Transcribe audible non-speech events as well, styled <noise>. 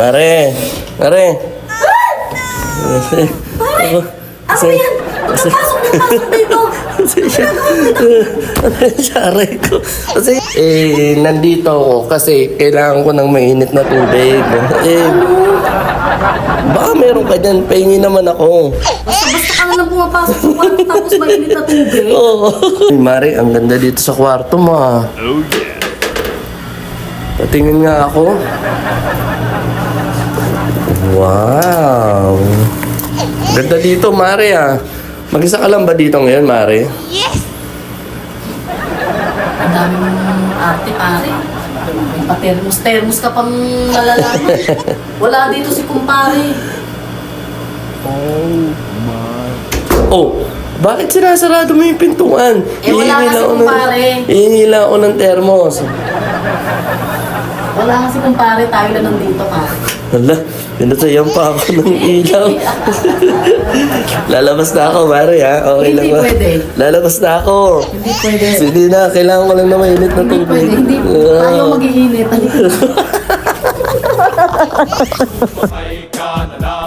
Mare! Mare! Ano yan? Pasok na pasok dito. Saray <laughs> ko. Kasi, eh, nandito ako kasi kailangan ko ng mainit na tubig. Eh, baka meron ka dyan, pahingi naman ako. Basta-basta ka na lang pumapasok sa kwarto tapos mainit na tubig. Oo. Uy, Mare, ang ganda dito sa kwarto mo ah. Oh yeah. Patingin nga ako. Wow. Ganda dito, Mare ah. Mag-isa ka lang ba dito ngayon, Mare? Ang daming arte pare. May pa-thermos-thermos ka pang malalaman. <laughs> Wala dito si kumpare. Oh, bakit sinasarado mo yung pintuan? Eh, wala kasi, ng- kumpare. Hihingi lang ako ng thermos. Wala nga si kumpare, tayo lang nandito pa. Hala, pinasayan pa ako ng ilaw. <laughs> Lalabas na ako, Mare, ha? Okay lang Hindi ba? pwede. Lalabas na ako. Hindi pwede. Sige na, kailangan ko lang na mainit na Hindi tubig. pwede. Hindi. Ah. Ayaw mag-iinit. Halika. <laughs>